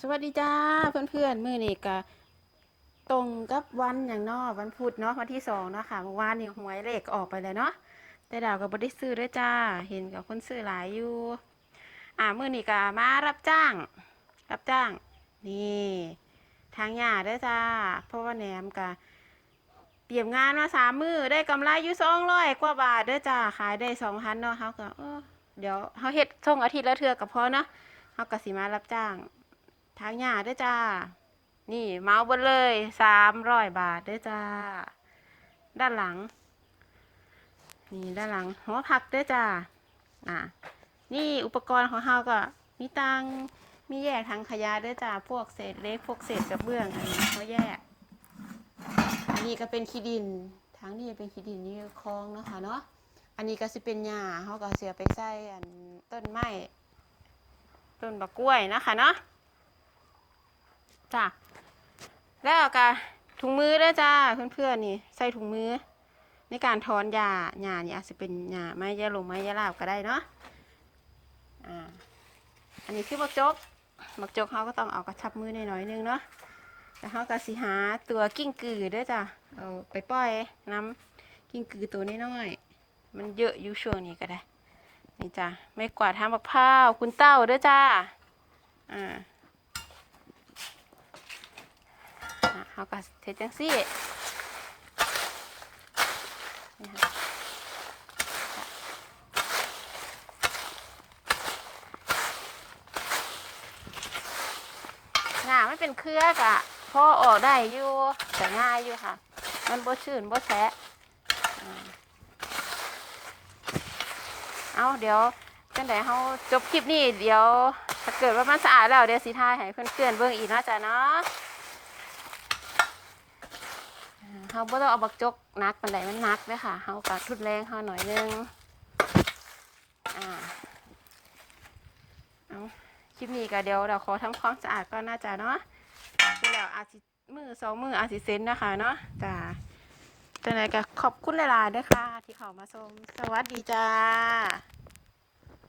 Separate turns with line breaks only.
สวัสดีจ้าเพื่อนๆ มื้อนี้ก็ตรงกับวันอย่างนอวันพุธเนาะวันที่สองเนาะค่ะเมื่อวานนี่หวยเลขออกไปเลยเนาะแต่ดาวก็บ่ได้ซื้อด้วยจ้า เห็นกับคนซื้อหลายอยู่ อ่ามื้อนี้ก็มารับจ้าง รับจ้าง นี่ทางหญ้าด้อจ้า เพราะว่าแหนมก็เตรียมงานมาสามมือได้กำไรอยู่สองร้อยกว่าบาทด้อจ้าขายได้สองพันเนาะเขาก็เออเดี๋ยวเขาเฮ็ดส่งอาทิตย์ละเทื่อกับพอเนาะเขาก็สิมารับจ้าง ทางหญ้าด้อจ้า นี่เมาส์บนเลยสามร้อยบาทด้อจ้า ด้านหลัง นี่ด้านหลัง หัวผักด้อจ้าอะนี่อุปกรณ์ของเราก็มีตังมีแยกทางขยะด้อจ้า พวกเศษเล็ก พวกเศษกระเบื้องอันนี้เขาแยก อันนี้ก็เป็นขี้ดินทั้งนี้เป็นขี้ดินนี่คลองเนาะคะเนาะ อันนี้ก็สิเป็นหญ้าเขาก็เสียไปใส่อันต้นไม้ ต้นบักกล้วยนะคะเนาะ จ้ะแล้วก็ถุงมือด้วยจ้าเพื่อนๆนี่ ใส่ถุงมือ ในการถอนหญ้าหญ้านี่อาจจะเป็นหญ้าไม้ยาลงไม้ยาลาบก็ได้เนาะอ่าอันนี้คือบักจกบักจกเขาก็ต้องเอากระชับมือหน่อยๆนึงเนาะแล้วเขาก็สิหาตัวกิ้งกือด้วยจ้ะเอาไปปล่อยน้ำกิ้งกือตัวน้อยๆมันเยอะอยู่ช่วงนี้ก็ได้นี่จ้ะไม่กวาดทำบักพร้าวคุณเต้าด้วยจ้าอ่า อะ เขาก็เทจังซี่นี่ค่ะหน้ามันเป็นเครือกอะพ่อออกได้อยู่แต่ง่ายอยู่ค่ะ มันบ่ชื้นบ่แฉะเอาเดี๋ยวจังไดเฮาจบคลิปนี้เดี๋ยวถ้าเกิดว่ามันสะอาดแล้วเดี๋ยวสิทายให้เพื่อนๆเบิ่งอีกเนาะจ้ะเนาะ เขาบ่ต้องเอาบักจกนักปันไดมันนักเด้อค่ะเขาก็ทุนแรงเขาหน่อยนึงอ่าเอาคลิปนี้ก็เดี๋ยวเราขอทำความสะอาดก็น่าจะเนาะแล้วอาจสิมือสองมืออาจสิเซนนะคะเนาะจ้าจังไดก็ขอบคุณหลายๆด้วยค่ะ ที่เข้ามาชมสวัสดีจ้า